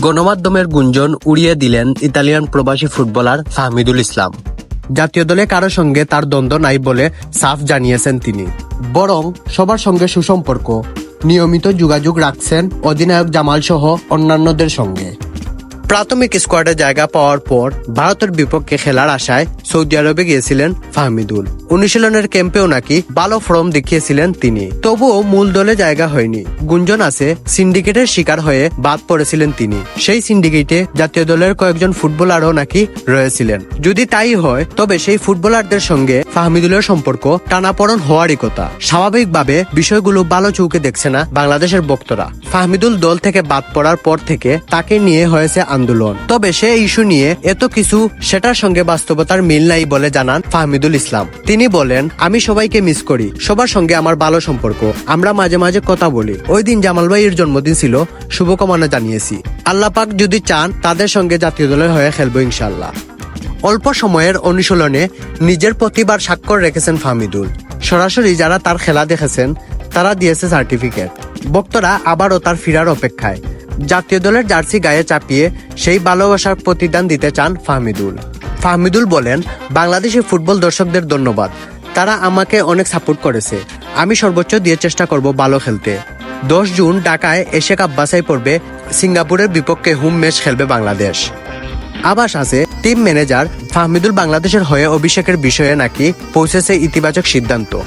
গণমাধ্যমের গুঞ্জন উড়িয়ে দিলেন ইতালিয়ান প্রবাসী ফুটবলার ফাহমিদুল ইসলাম। জাতীয় দলে কারও সঙ্গে তার দ্বন্দ্ব নাই বলে সাফ জানিয়েছেন তিনি। বরং সবার সঙ্গে সুসম্পর্ক। নিয়মিত যোগাযোগ রাখছেন অধিনায়ক জামাল সহ অন্যান্যদের সঙ্গে। প্রাথমিক স্কোয়াডে জায়গা পাওয়ার পর ভারতের বিপক্ষে খেলার আশায় সৌদি আরবে গিয়েছিলেন ফাহমিদুল। অনুশীলনের ক্যাম্পেও নাকি ভালো ফর্ম দেখিয়েছিলেন তিনি। তবুও মূল দলে জায়গা হয়নি। গুঞ্জন আছে, সিন্ডিকেটের শিকার হয়ে বাদ পড়েছিলেন তিনি। সেই সিন্ডিকেটে জাতীয় দলের কয়েকজন ফুটবলারও নাকি রয়েছিলেন। যদি তাই হয়, তবে সেই ফুটবলারদের সঙ্গে ফাহমিদুলের সম্পর্ক টানাপড়ন হওয়ারই কথা। স্বাভাবিকভাবে বিষয়গুলো ভালো চৌকে দেখছে না বাংলাদেশের বক্তরা। ফাহমিদুল দল থেকে বাদ পড়ার পর থেকে তাকে নিয়ে হয়েছে আন্দোলন। তবে সে ইস্যু নিয়ে এত কিছু সেটার সঙ্গে বাস্তবতার মিল নাই বলে জানান ফাহমিদুল ইসলাম। তিনি বলেন, আমি সবাইকে মিস করি। সবার সঙ্গে আমার ভালো সম্পর্ক। আমরা মাঝে মাঝে কথা বলি। ওই দিন জামাল ভাইয়ের জন্মদিন ছিল। শুভকামনা জানিয়েছি। আল্লাহ পাক যদি চান, তাদের সঙ্গে জাতীয় দলের হয়ে খেলব ইনশাল্লাহ অল্প সময়ের অনুশীলনে নিজের প্রতিবার স্বাক্ষর রেখেছেন ফাহমিদুল। সরাসরি যারা তার খেলা দেখেছেন, তারা দিয়েছে সার্টিফিকেট। বক্তরা আবারও তার ফিরার অপেক্ষায়। জাতীয় দলের জার্সি গায়ে চাপিয়ে সেই ভালোবাসার প্রতিদান দিতে চান ফাহমিদুল। ফাহমিদুল বলেন, বাংলাদেশি ফুটবল দর্শকদের ধন্যবাদ। তারা আমাকে অনেক সাপোর্ট করেছে। আমি সর্বোচ্চ দিয়ে চেষ্টা করব ভালো খেলতে। দশ জুন ঢাকায় এশিয়া কাপ বাছাই পড়বে সিঙ্গাপুরের বিপক্ষে হোম ম্যাচ খেলবে বাংলাদেশ। আবাস আছে, টিম ম্যানেজার ফাহমিদুল বাংলাদেশের হয়ে অভিষেকের বিষয়ে নাকি পৌঁছেছে ইতিবাচক সিদ্ধান্ত।